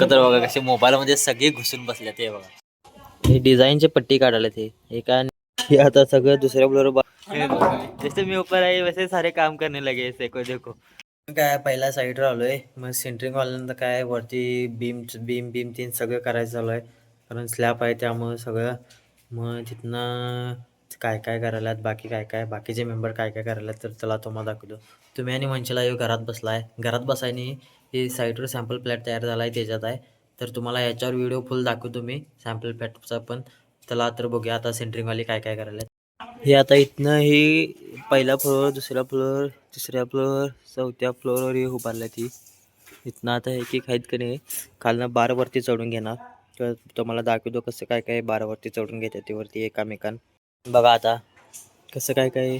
लोक तर बघा कसे मोबाईलमध्ये सगळे घुसून बसले ते बघा. हे डिझाईनचे पट्टी काढायला ते. हे काय हे आता सगळं दुसऱ्या बरोबर जसे मी ऊपर आहे वैसे सारे काम करने लगे देखो देखो. काय पहिल्या साईडवर आलोय. मग सेंटरिंग वाल्यानंतर काय वरती बीम बीम बीम तीन सगळं करायचं चालू आहे. कारण स्लॅब आहे त्यामुळे सगळं. मग तिथनं काय काय करायलात बाकी काय काय? बाकीचे मेंबर काय काय करायलात तर त्याला तुम्हाला दाखवतो. तुम्ही आणि मंचला येऊ घरात बसलाय. घरात बसायनी हे साईटवर सॅम्पल प्लॅट तयार झाला आहे त्याच्यात आहे. तर तुम्हाला याच्यावर व्हिडिओ फुल दाखवतो मी सॅम्पल प्लॅटचा पण. चला तर बघूया आता सेंटरिंगवाले काय काय करायला हे आता इथनं ही पहिला फ्लोअर दुसरा फ्लोअर तिसऱ्या फ्लोअर चौथ्या फ्लोअरवर हे उभारलं ती इथनं आता एक एक आहेत का नाही खालनं बारवरती चढून घेणार. तर तुम्हाला दाखवतो कसं काय काय बारावरती चढून घेतात ते वरती एकामेकां बघा आता कसं काय काय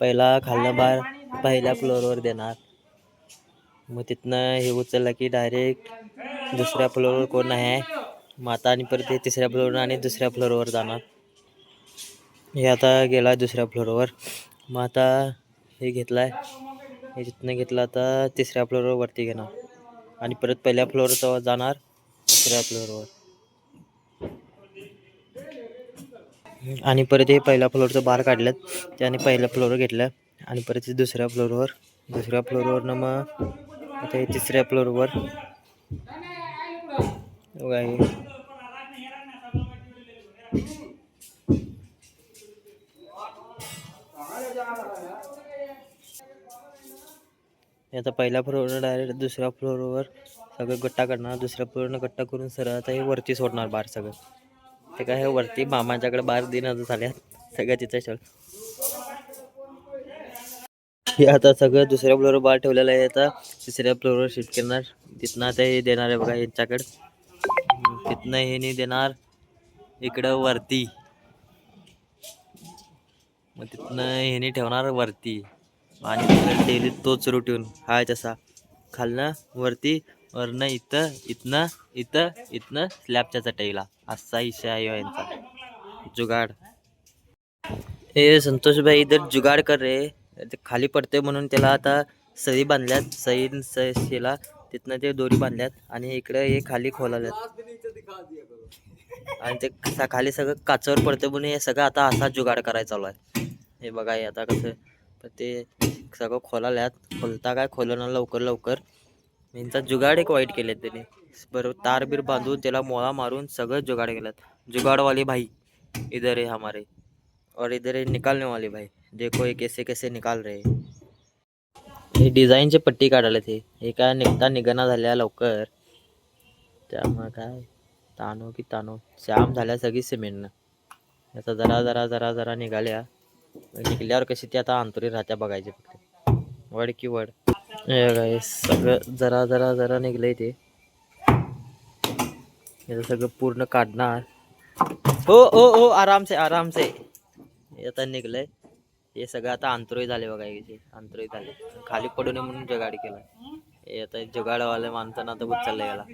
पहिला खालनं बार पहिल्या फ्लोअरवर देणार. मग तिथनं हे उचललं की डायरेक्ट दुसऱ्या फ्लोअरवर कोण आहे? मग आता आणि परत ते तिसऱ्या फ्लोअरवर आणि दुसऱ्या फ्लोअरवर जाणार. हे आता गेला दुसऱ्या फ्लोअरवर मग आता हे घेतलं आहे हे जिथनं घेतलं आता तिसऱ्या फ्लोअरवर वरती घेणार. आणि परत पहिल्या फ्लोअरवर जाणार तिसऱ्या फ्लोअरवर आणि परत हे पहिल्या फ्लोअरचं बार काढलं. त्याने पहिल्या फ्लोअर घेतलं. आणि परत दुसऱ्या फ्लोअरवर दुसऱ्या फ्लोअरवरनं मग आता हे तिसऱ्या फ्लोअरवर. बघा आता पहिल्या फ्लोअरवर डायरेक्ट दुसऱ्या फ्लोअरवर सगळं गट्टा करणार. दुसऱ्या फ्लोअरनं गट्टा करून सरळ आता हे वरती सोडणार बार सगळं. ते काय हे वरती मामाच्याकडे बार दिन झाल्या सगळ्या तिथं चल हे आता सगळं दुसऱ्या फ्लोअरवर बार ठेवलेलं आहे. आता तिसऱ्या फ्लोअरवर शिफ्ट करणार. तिथनं आता हे देणार आहे बघा यांच्याकडं. तिथनं हे नाही देणार. इकडं वरती. मग तिथनं हे नाही ठेवणार वरती. आणि डेली तोच रुटीन हाय तसा खालनं वरती वरनं इथं इथनं इथं इथनं स्लॅबच्या चटईला. असा इशा आहे हो यांचा. जुगाड. ए संतोष भाई इधर जुगाड कर रे. ते खाली पडते म्हणून त्याला आता सई बांधल्यात सई सईला तिथनं ते दोरी बांधल्यात आणि इकडे हे खाली खोलाल्यात. आणि ते खाली सगळं काचावर पडते म्हणून हे सगळं आता असा जुगाड करायचा चालू आहे. हे बघा हे आता कसं तर ते सगळं खोलाल्यात. खोलता काय? खोलणार लवकर लवकर. यांचा जुगाड एक वाईट केले त्याने. बरोबर तार बीर बांधून त्याला मोळा मारून सगळं जुगाड केलं जुगाडवाले भाई इधर आहे हमारे. और इधर है निकालने वाले भाई। देखो ये कैसे कैसे निकाल रहे हैं. हे डिझाईनचे पट्टी काढायला ते हे काय निघता निघणा झाल्या लवकर त्यामुळे तानो की तानो। श्याम झाल्या सगळी सिमेंटनं आता जरा जरा जरा जरा निघाल्या निघल्यावर कशी ती आता अंतरी राहत्या बघायची वड की वड। सगळं जरा जरा जरा निघलंय हे सगळं पूर्ण काढणार. हो हो हो आराम से आराम से आता निघलंय. हे सगळं आता अंतरोय झाले बघा याचे अंतरोय झाले. खाली पडू नये म्हणून जगाड केला हे आता जगाडवाल्या माणसानं आता उचललं याला.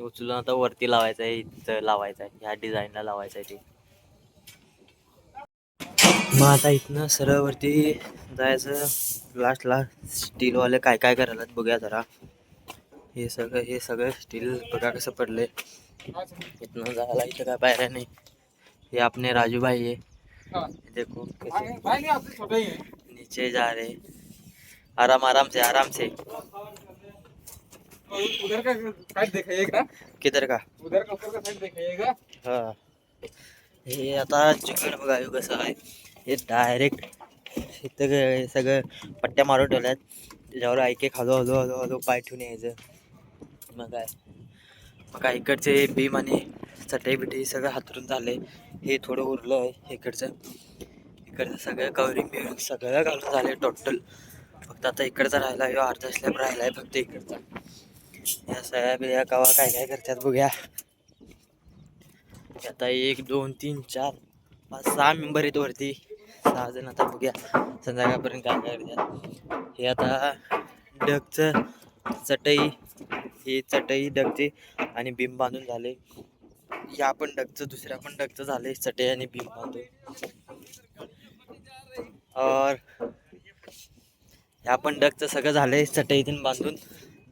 उचलून आता वरती लावायचं आहे इथं लावायचं आहे ह्या डिझाईनला लावायचं आहे ते. मग आता इथनं सरळ वरती जायचं. लास्टला स्टीलवाले काय काय करायला बघूया जरा. हे सगळं हे सगळं स्टील बघा कसं पडले इथनं जायला इथं काय पायऱ्या नाही. हे आपले राजू भाई देखो कैसे नीचे जा रहे आराम आराम से आराम से। उधर का साइड दिखाइएगा किधर का? उधर का ऊपर का साइड दिखाइएगा हा। हे आता चिकन बघा कसं आहे हे डायरेक्ट इथं सगळं पट्ट्या मारून ठेवल्यात त्याच्यावर ऐके हळू हळू हळू हळू पाय ठेवून यायचं मग काय मग इकडचे भीम आणि चटई बिटई सगळं हातरून झाले हे थोडं उरलं आहे इकडचं. इकडचं सगळं कवरिंग बिवरिंग सगळं घालून झाले टोटल फक्त आता इकडचा राहिला आहे अर्धा स्लॅब राहिला आहे फक्त इकडचा. या सगळ्या बिया कवा काय काय करतात बघूया. आता एक दोन तीन चार पाच सहा मेंबर आहेत वरती. सहा जण आता बघूया संध्याकाळपर्यंत काय काय करतात. हे आता डगचं चटई ही चटई डगचे आणि भीम बांधून झाले. या पण डगचं दुसऱ्या पण डगचं झाले चटई आणि भीम बांधून. और या पण डगचं सगळं झालंय चटईतून बांधून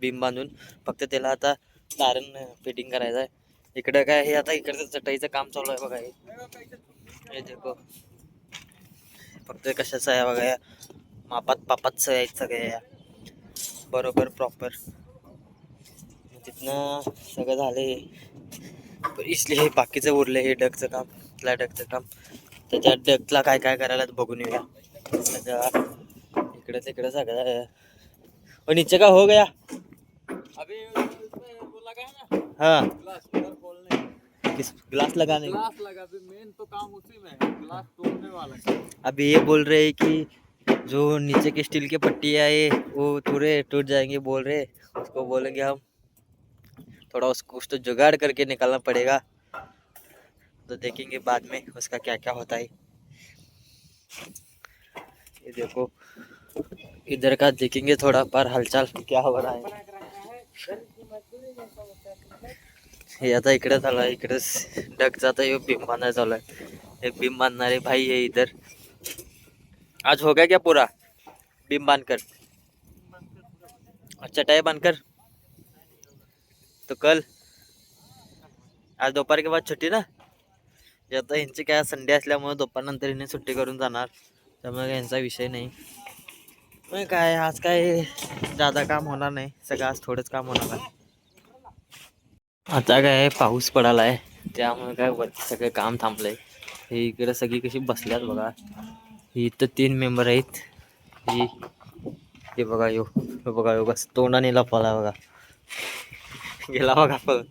बीम बांधून. फक्त त्याला आता तारण फिटिंग करायचं आहे इकडं काय हे आता इकडचं चटईचं काम चालू आहे बघा हे. देखो. फक्त कशाचं आहे बघा या. मापात पापात आहेत सगळे या. बरोबर प्रॉपर तिथनं सगळं झाले इसले हे बाकीचं उरले हे डगचं काम त्या डगचं काम. त्याच्या डगला काय काय करायला बघून येऊया. सगळं इकडे तिकडे सगळं. और नीचे का? हो गया. अभी ना? हाँ. ग्लास किस लगाने. का? ग्लास लगा अभी मेन तो काम उसी में है. ग्लास तोड़ने वाला है. अभी ये बोल रहे हैं कि जो नीचे की स्टील की पट्टियाँ है वो पूरे टूट जाएंगे बोल रहे उसको बोलेंगे हम थोड़ा उसको कुछ तो जुगाड़ करके निकालना पड़ेगा। तो देखेंगे बाद में उसका क्या क्या होता है। ये देखो, इधर का देखेंगे थोड़ा पर हालचाल क्या हो रहा है। आता इकडे चालू इकडेच डगचा आता हे बीम बांधायला चालू हे बीम बांधणारे भाई है इधर. आज हो गया क्या पूरा? बीम बाँध कर अच्छा टाई बाँध कर तो कल। आज दुपार के बाद छुट्टी ना आता ह्यांची काय संडे असल्यामुळे दुपारनंतर हिने सुट्टी करून जाणार. त्यामुळे यांचा विषय नाही. मग काय आज काय जादा काम होणार नाही. सगळं आज थोडंच काम होणार आहे. आता काय पाऊस पडाला आहे त्यामुळे काय वरती सगळं काम थांबलंय. हे इकडे सगळी कशी बसल्यात बघा. ही इथं तीन मेंबर आहेत. ही हे बघा यो. बघा यो. बस तोंडाने लपवाला बघा. गेला बघा पण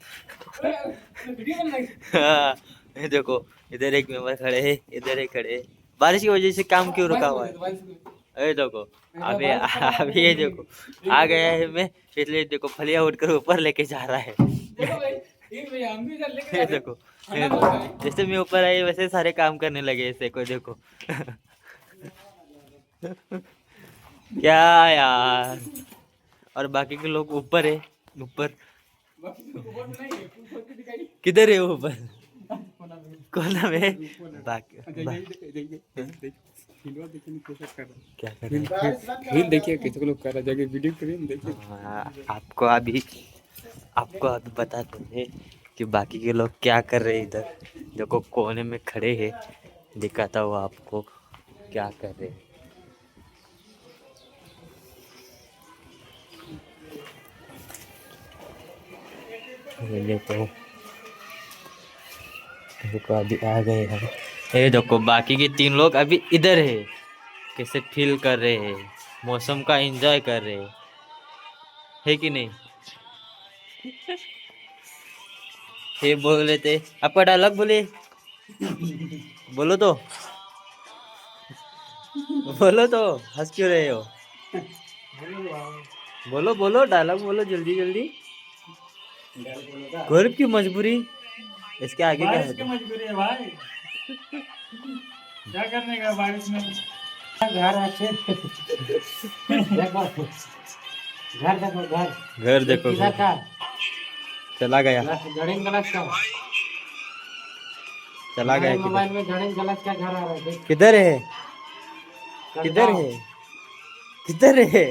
हाँ, ये देखो इधर एक मेंबर खड़े हैं इधर एक खड़े हैं। बारिश की वजह से काम क्यों रुका हुआ है? अरे देखो अभी अभी ये देखो आ गया है। मैं इसलिए देखो फलिया उठकर ऊपर लेके जा रहा है। ये देखो ये देखो। जैसे मैं ऊपर आई वैसे सारे काम करने लगे ऐसे को देखो। क्या यार? और बाकी के लोग ऊपर है ऊपर। किधर है वो ऊपर? कोना में बाकी बा, क्या कर रहे हैं? देखिए किसी को लोग कर रहा जाके वीडियो करिए देखिए। हाँ, आपको अभी आपको अभी बताते हैं कि बाकी के लोग क्या कर रहे हैं इधर। देखो कोने में खड़े हैं दिखाता हुआ आपको क्या कर रहे हैं। ये देखो अभी आ गए हम ये देखो बाकी के तीन लोग अभी इधर है। कैसे फील कर रहे हैं? मौसम का एंजॉय कर रहे हैं। है कि नहीं? ये बोल रहे थे। आपका डायलॉग बोले। बोलो तो। बोलो तो। हंस क्यों रहे हो? बोलो बोलो डायलॉग बोलो जल्दी जल्दी। घर की मजबूरी इसके आगे क्या है? मजबूरी है भाई। क्या करने का बारिश में? घर देखो घर देखो घर। घर देखो चला गया। चला गया मोबाइल में गणेश गलत का घर आ रहा है किधर है? किधर है? किधर है?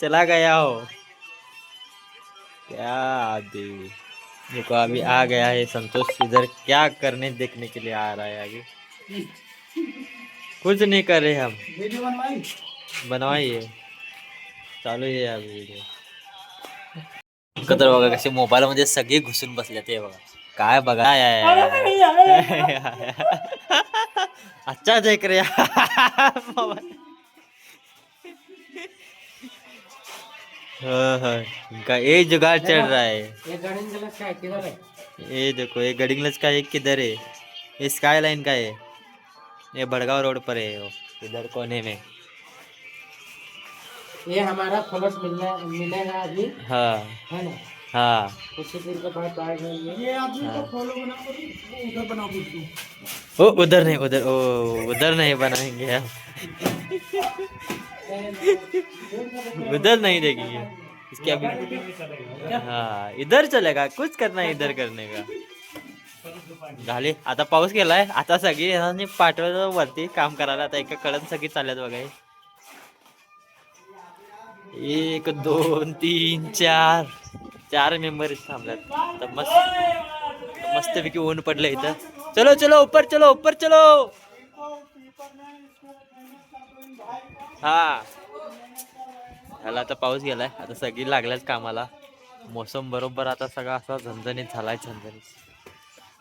चला गया हो। क्या आदि देखो अभी आ गया है संतोष। इधर क्या करने देखने के लिए आ रहा है अभी कुछ नहीं कर रहे हम। बनवाइए चालू आहे अभी व्हिडिओ एकत्र बघा कसे मोबाईल मध्ये सगळे घुसून बसले ते बघा काय बघा. अच्छा देख रहे मोबाईल हाँ, हाँ, इनका ये जुगाड़ चल रहा है। ये गणेश गलत का है किधर है? ये देखो ये गडिंगलज का एक किधर है? ये स्काई लाइन का है। ये भड़गांव रोड पर है वो इधर कोने में। ये हमारा फ्लैट मिलना मिलेगा अभी। हाँ। है ना? हाँ। कुछ दिन के बाद आएगा ये ये आदमी हाँ। को फॉलो बना कर उधर बनाओ वीडियो ओ उधर नहीं उधर ओ उधर नहीं बनाएँगे हम। उधर नहीं देखेंगे। इसके अभी हाँ इधर चलेगा कुछ करना इधर करने का। झाले आता पाऊस गेलाय आता सगळी यांनी पाठवलं वरती काम करायला आता एका कडन सगळी चालल्यात बघा एक दोन तीन चार. चार मेंबर थांबल्यात. आता मस्त मस्तपैकी ऊन पडलं इथं. चलो चलो उपर चलो ऊपर चलो! हा. ह्याला आता पाऊस गेलाय. आता सगळी लागल्याच कामाला. मोसम बरोबर आता सगळा असा झणझणीत झालाय झणझणीत.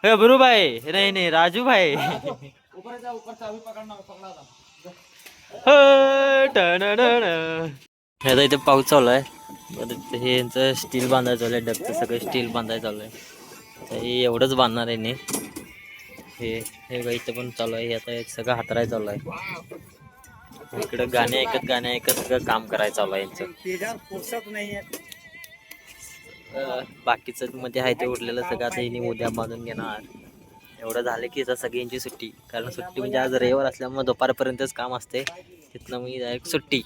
हे बरू भाई नाही नाही राजू भाई हे आता इथे पाऊस चालू आहे हे यांचं स्टील बांधायचं चालू आहे डबचं सगळं स्टील बांधायचं चालू आहे तर हे एवढंच बांधणार आहे नी हे हे इथं पण चालू आहे आता सगळं हातराय चालू आहे इकडं गाणे ऐकत गाणे ऐकत सगळं काम करायचं चालू आहे यांचं. बाकीचं मध्ये आहे ते उरलेलं सगळं आता हिने उद्या बांधून घेणार. एवढं झालं की सगळ्यांची सुट्टी. कारण सुट्टी म्हणजे आज रविवार असल्यामुळे दुपारपर्यंतच काम असते तिथनं मी डायरेक्ट सुट्टी.